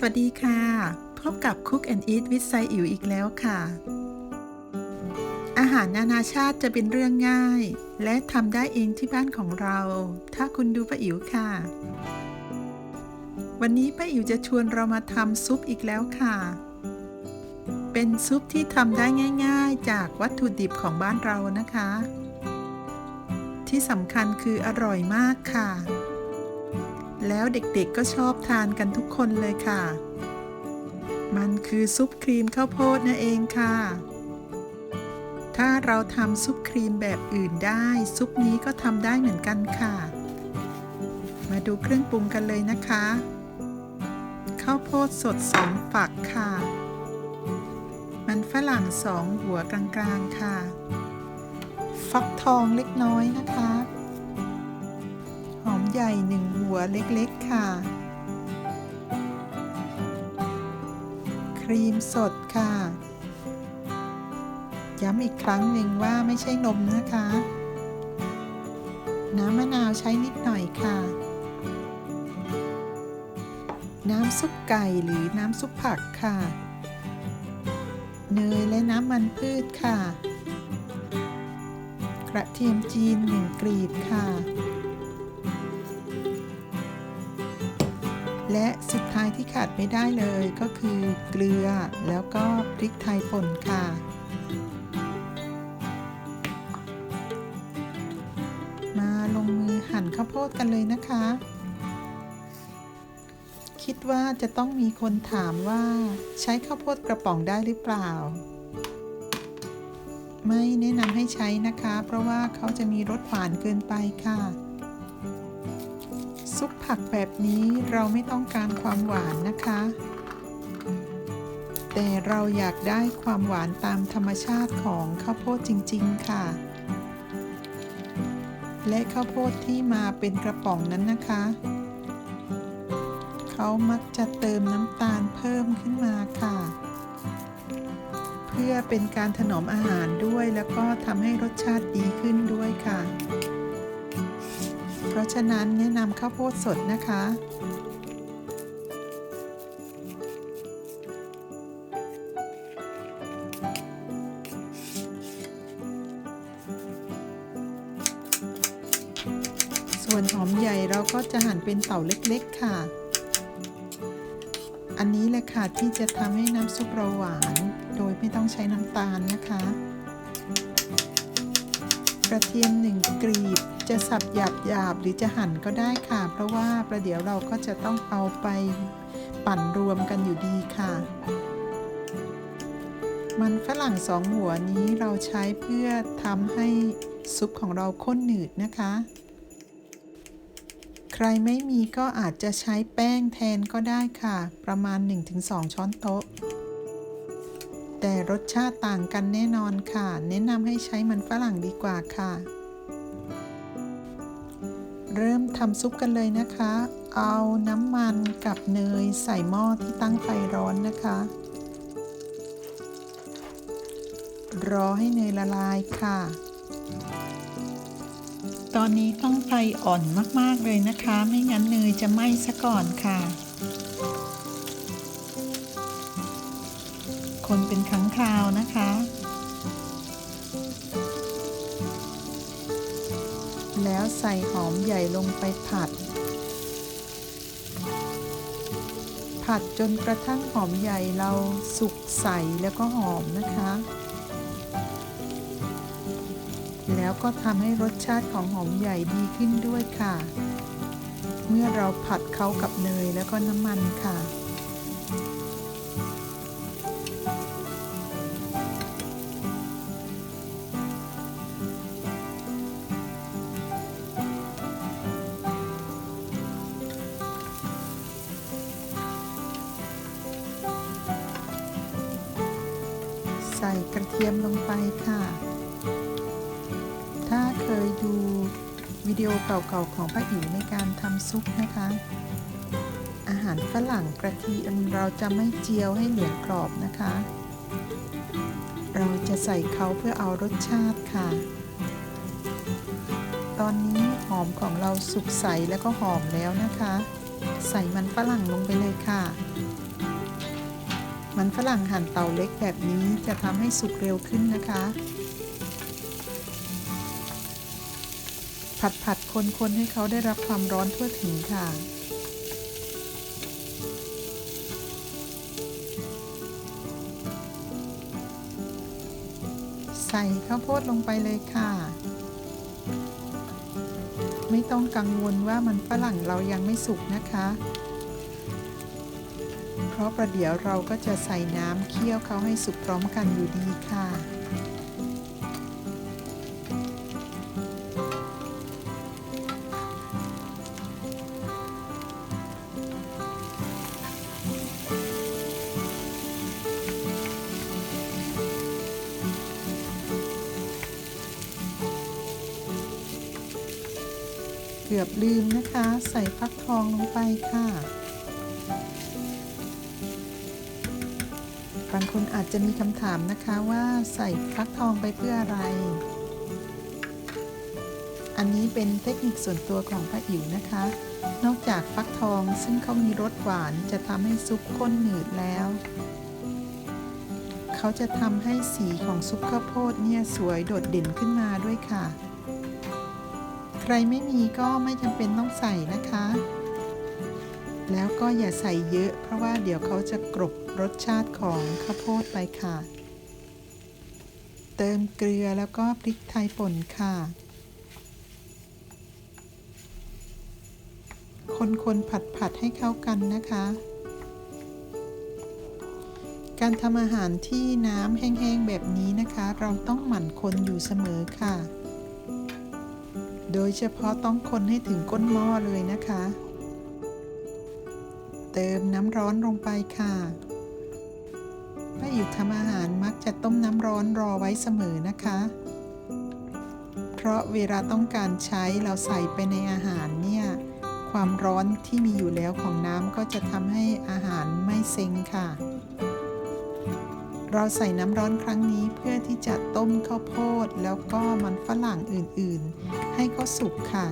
สวัสดีค่ะ พบกับ Cook and Eat with ไซอิ๋วอีกแล้วค่ะ อาหารนานาชาติจะเป็นเรื่องง่าย และทำได้เองที่บ้านของเรา ถ้าคุณดูป้าอิ๋วค่ะ วันนี้ป้าอิ๋วจะชวนเรามาทำซุปอีกแล้วค่ะ เป็นซุปที่ทำได้ง่าย ๆ จากวัตถุดิบของบ้านเรานะคะ ที่สำคัญคืออร่อยมากค่ะ แล้วเด็กๆก็ชอบทานกันทุกคนเลยค่ะ มันคือซุปครีมข้าวโพดนั่นเองค่ะ ถ้าเราทำซุปครีมแบบอื่นได้ ซุปนี้ก็ทำได้เหมือนกันค่ะ มาดูเครื่องปรุงกันเลยนะคะ ข้าวโพดสดสองฝักค่ะ มันฝรั่งสองหัวกลางๆค่ะ ฟักทองเล็กน้อยนะคะ อมใหญ่หนึ่งหัวเล็กๆค่ะ ครีมสดค่ะ ย้ำอีกครั้งหนึ่งว่าไม่ใช่นมนะคะ น้ำมะนาวใช้นิดหน่อยค่ะ น้ำซุปไก่หรือน้ำซุปผักค่ะ เนยและน้ำมันพืชค่ะ กระเทียมจีนหนึ่งกลีบค่ะ และสุดท้ายที่ขาดไม่ได้เลยก็คือเกลือแล้วก็พริกไทยป่นค่ะ มาลงมือหั่นข้าวโพดกันเลยนะคะ คิดว่าจะต้องมีคนถามว่าใช้ข้าวโพดกระป๋องได้หรือเปล่า ไม่แนะนำให้ใช้นะคะ เพราะว่าเขาจะมีรสหวานเกินไปค่ะ ซุปผักแบบนี้เราไม่ต้องการความหวานนะคะ แต่เราอยากได้ความหวานตามธรรมชาติของข้าวโพดจริง ๆ ค่ะ และข้าวโพดที่มาเป็นกระป๋องนั้นนะคะ เขามักจะเติมน้ำตาลเพิ่มขึ้นมาค่ะ เพื่อเป็นการถนอมอาหารด้วยแล้วก็ทำให้รสชาติดีขึ้นด้วยค่ะ เพราะฉะนั้นแนะนำข้าวโพดสดนะคะ ส่วนหอมใหญ่เราก็จะหั่นเป็นเต่าเล็กๆค่ะ อันนี้แหละค่ะที่จะทำให้น้ำซุปเราหวาน โดยไม่ต้องใช้น้ำตาลนะคะ กระเทียมหนึ่งกรีบ จะสับหยาบหยาบๆหรือจะหั่นก็ได้ค่ะ เพราะว่าประเดี๋ยวเราก็จะต้องเอาไปปั่นรวมกันอยู่ดีค่ะ มันฝรั่งสองหัวนี้เราใช้เพื่อทำให้ซุปของเราข้นหนืดนะคะ ใครไม่มีก็อาจจะใช้แป้งแทนก็ได้ค่ะ ประมาณ 1-2 ช้อนโต๊ะ แต่รสชาติต่างกันแน่นอนค่ะ แนะนำให้ใช้มันฝรั่งดีกว่าค่ะ เริ่มทำซุปกันเลยนะคะ เอาน้ำมันกับเนยใส่หม้อที่ตั้งไฟร้อนนะคะ รอให้เนยละลายค่ะ ตอนนี้ต้องไฟอ่อนมากๆเลยนะคะ ไม่งั้นเนยจะไหม้ซะก่อนค่ะ คนเป็นครั้งคราวนะคะ แล้วใส่หอมใหญ่ลงไปผัด ผัดจนกระทั่งหอมใหญ่เราสุกใสแล้วก็หอมนะคะ แล้วก็ทำให้รสชาติของหอมใหญ่ดีขึ้นด้วยค่ะ เมื่อเราผัดเขากับเนยแล้วก็น้ำมันค่ะ ใส่กระเทียมลงไปค่ะ ถ้าเคยดูวิดีโอเก่าๆของป้าอิ๋วในการทำซุปนะคะ อาหารฝรั่งกระเทียมเราจะไม่เจียวให้เหลืองกรอบนะคะ เราจะใส่เขาเพื่อเอารสชาติค่ะ ตอนนี้หอมของเราสุกใสแล้วก็หอมแล้วนะคะ ใส่มันฝรั่งลงไปเลยค่ะ มันฝรั่งหั่นเตาเล็กแบบนี้จะทำให้สุกเร็วขึ้นนะคะ ผัดผัดคนคนๆให้เขาได้รับความร้อนทั่วถึงค่ะใส่ข้าวโพดลงไปเลยค่ะ ไม่ต้องกังวลว่ามันฝรั่งเรายังไม่สุกนะคะ ราะประเดี๋ยวเราก็จะใส่น้ำเคี่ยวเขาให้สุกพร้อมกันอยู่ดีค่ะ เกือบลืมนะคะ ใส่ฟักทองลงไปค่ะ คนอาจจะมีคำถามนะคะว่าใส่ฟักทองไปเพื่ออะไร อันนี้เป็นเทคนิคส่วนตัวของป้าอิ๋วนะคะ นอกจากฟักทองซึ่งเขามีรสหวานจะทำให้ซุปข้นหนืดแล้ว เขาจะทำให้สีของซุปข้าวโพดเนี่ยสวยโดดเด่นขึ้นมาด้วยค่ะ ใครไม่มีก็ไม่จำเป็นต้องใส่นะคะ แล้วก็อย่าใส่เยอะ เพราะว่าเดี๋ยวเขาจะกรบ รสชาติของข้าวโพดไปค่ะ เติมเกลือแล้วก็พริกไทยป่นค่ะ คนๆผัดผัดๆให้เข้ากันนะคะ การทำอาหารที่น้ำแห้งๆแบบนี้นะคะ เราต้องหมั่นคนอยู่เสมอค่ะ โดยเฉพาะต้องคนให้ถึงก้นหม้อเลยนะคะเติมน้ำร้อนลงไปค่ะ ป้าอิ๋วทำอาหารมักจะต้มน้ำร้อนรอไว้เสมอนะคะ เพราะเวลาต้องการใช้เราใส่ไปในอาหารเนี่ย ความร้อนที่มีอยู่แล้วของน้ำก็จะทำให้อาหารไม่เซ็งค่ะ เราใส่น้ำร้อนครั้งนี้เพื่อที่จะต้มข้าวโพดแล้วก็มันฝรั่งอื่นๆ ให้เขาสุกค่ะ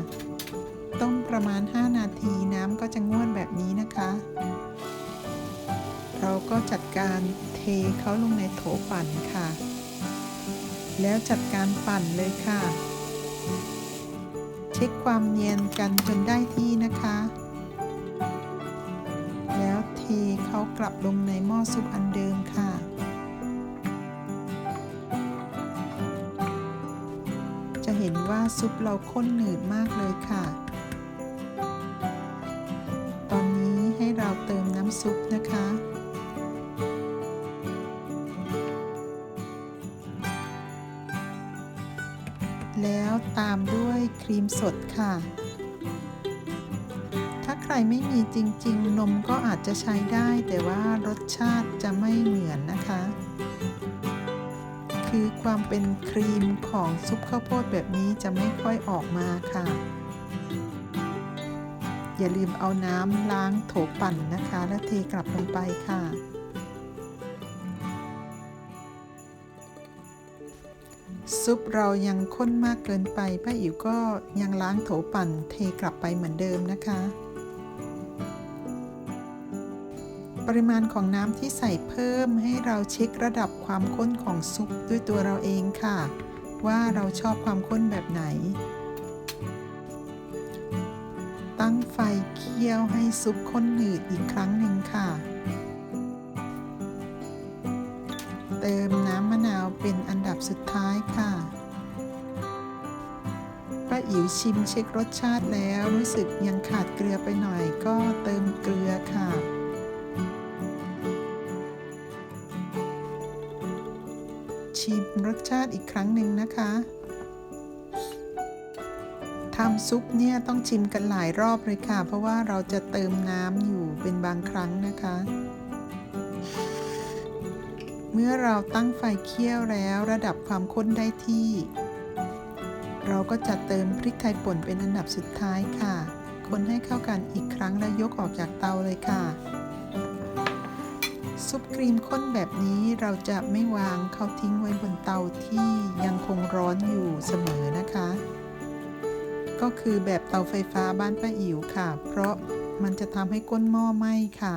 ต้มประมาณ 5 นาทีน้ำก็จะงวดแบบนี้นะคะ เราก็จัดการ เทเขาลงในโถปั่นค่ะ แล้วจัดการปั่นเลยค่ะ เช็คความเนียนกันจนได้ที่นะคะ แล้วเทเขากลับลงในหม้อซุปอันเดิมค่ะ จะเห็นว่าซุปเราข้นหนืดมากเลยค่ะ ตอนนี้ให้เราเติมน้ำซุปนะคะ ตามด้วยครีมสดค่ะ ถ้าใครไม่มีจริง ๆ นมก็อาจจะใช้ได้ แต่ว่ารสชาติจะไม่เหมือนนะคะ คือความเป็นครีมของซุปข้าวโพดแบบนี้จะไม่ค่อยออกมาค่ะ อย่าลืมเอาน้ำล้างโถปั่นนะคะ และเทกลับลงไปค่ะ ซุปเรายังข้นมากเกินไปป้าอิ๋วก็ยังล้างโถปั่นเทกลับไปเหมือนเดิมนะคะ ปริมาณของน้ำที่ใส่เพิ่มให้เราเช็คระดับความข้นของซุปด้วยตัวเราเองค่ะ ว่าเราชอบความข้นแบบไหน ตั้งไฟเคี่ยวให้ซุปข้นหนืดอีกครั้งหนึ่งค่ะ ติมน้ำมะนาวเป็นอันดับสุดท้ายค่ะป้าอิ๋วชิมเช็ครสชาติแล้วรู้สึกยังขาดเกลือไปหน่อยก็เติมเกลือค่ะชิมรสชาติอีกครั้งหนึ่งนะคะทำซุปเนี่ยต้องชิมกันหลายรอบเลยค่ะ เพราะว่าเราจะเติมน้ำอยู่เป็นบางครั้งนะคะ เมื่อเราตั้งไฟเคี่ยวแล้วระดับความข้นได้ที่ เราก็จะเติมพริกไทยป่นเป็นอันดับสุดท้ายค่ะ คนให้เข้ากันอีกครั้งแล้วยกออกจากเตาเลยค่ะ ซุปครีมข้นแบบนี้เราจะไม่วางเขาทิ้งไว้บนเตาที่ยังคงร้อนอยู่เสมอนะคะ ก็คือแบบเตาไฟฟ้าบ้านป้าอิ๋วค่ะ เพราะมันจะทำให้ก้นหม้อไหม้ค่ะ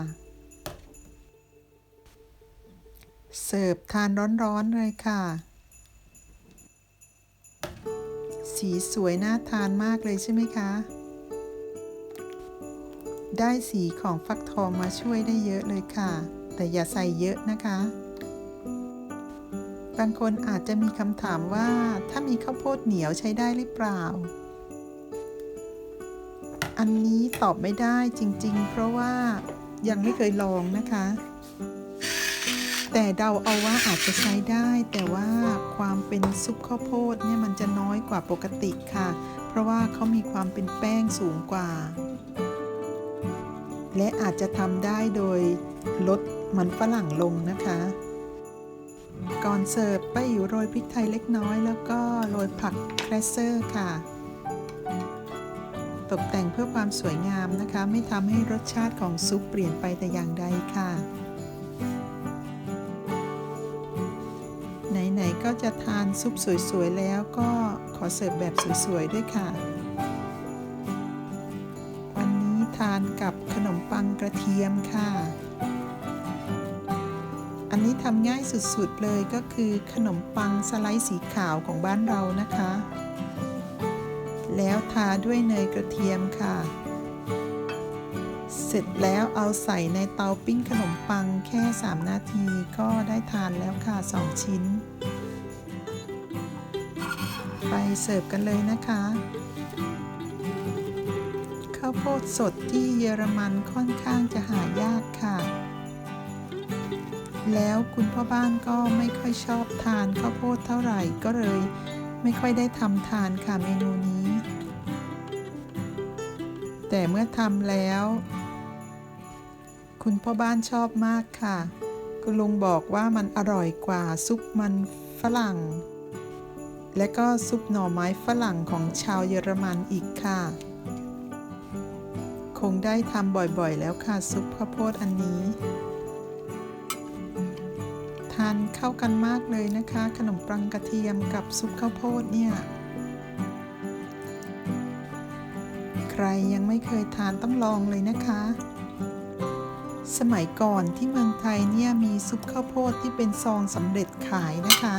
เสิร์ฟทานร้อนๆเลยค่ะ สีสวยน่าทานมากเลยใช่ไหมคะ ได้สีของฟักทองมาช่วยได้เยอะเลยค่ะ แต่อย่าใส่เยอะนะคะ บางคนอาจจะมีคำถามว่าถ้ามีข้าวโพดเหนียวใช้ได้หรือเปล่า อันนี้ตอบไม่ได้จริงๆ เพราะว่ายังไม่เคยลองนะคะ แต่เดาเอาว่าอาจจะใช้ได้ แต่ว่าความเป็นซุปข้าวโพดเนี่ยมันจะน้อยกว่าปกติค่ะ เพราะว่าเขามีความเป็นแป้งสูงกว่า และอาจจะทำได้โดยลดมันฝรั่งลงนะคะ ก่อนเสิร์ฟป้าอยู่โรยพริกไทยเล็กน้อย แล้วก็โรยผักแครเซอร์ค่ะ ตกแต่งเพื่อความสวยงามนะคะ ไม่ทำให้รสชาติของซุปเปลี่ยนไปแต่อย่างใดค่ะ ก็จะทานซุปสวยๆ แล้วก็ขอเสิร์ฟแบบสวยๆ ด้วยค่ะ วันนี้ทานกับขนมปังกระเทียมค่ะ อันนี้ทำง่ายสุดๆ เลยก็คือขนมปังสไลด์สีขาวของบ้านเรานะคะ แล้วทาด้วยเนยกระเทียมค่ะ เสร็จแล้วเอาใส่ในเตาปิ้งขนมปังแค่ 3 นาทีก็ได้ทานแล้วค่ะ 2 ชิ้น ไปเสิร์ฟกันเลยนะคะ ข้าวโพดสดที่เยอรมันค่อนข้างจะหายากค่ะ แล้วคุณพ่อบ้านก็ไม่ค่อยชอบทานข้าวโพดเท่าไหร่ก็เลย ไม่ค่อยได้ทำทานค่ะเมนูนี้ แต่เมื่อทำแล้ว คุณพ่อบ้านชอบมากค่ะ คุณลุงบอกว่ามันอร่อยกว่าซุปมันฝรั่ง และก็ซุปหน่อไม้ฝรั่งของชาวเยอรมันอีกค่ะ คงได้ทำบ่อยๆแล้วค่ะซุปข้าวโพดอันนี้ ทานเข้ากันมากเลยนะคะ ขนมปังกระเทียมกับซุปข้าวโพดเนี่ย ใครยังไม่เคยทานต้องลองเลยนะคะ สมัยก่อนที่เมืองไทยเนี่ยมีซุปข้าวโพดที่เป็นซองสำเร็จขายนะคะ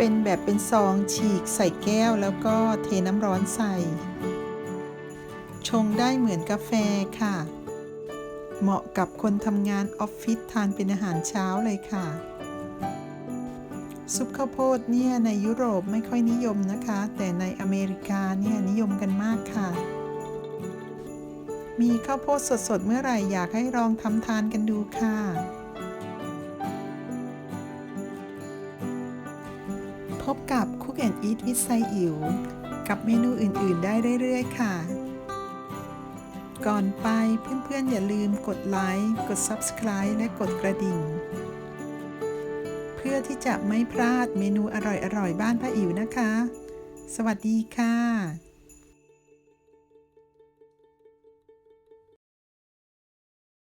เป็นแบบเป็นซองฉีกใส่แก้วแล้วก็เทน้ำร้อนใส่ ชงได้เหมือนกาแฟค่ะ เหมาะกับคนทำงานออฟฟิศทานเป็นอาหารเช้าเลยค่ะ ซุปข้าวโพดเนี่ยในยุโรปไม่ค่อยนิยมนะคะ แต่ในอเมริกาเนี่ยนิยมกันมากค่ะ มีข้าวโพดสดๆเมื่อไหร่อยากให้ลองทำทานกันดูค่ะ บกับ Cook and Eat with ไซอิ๋วกับเมนูอื่น ๆ ได้เรื่อย ๆ ค่ะ ก่อนไปเพื่อน ๆ อย่าลืมกดไลค์ กด Subscribe และกดกระดิ่ง เพื่อที่จะไม่พลาดเมนูอร่อย ๆ บ้านพระอิ๋วนะคะ สวัสดีค่ะ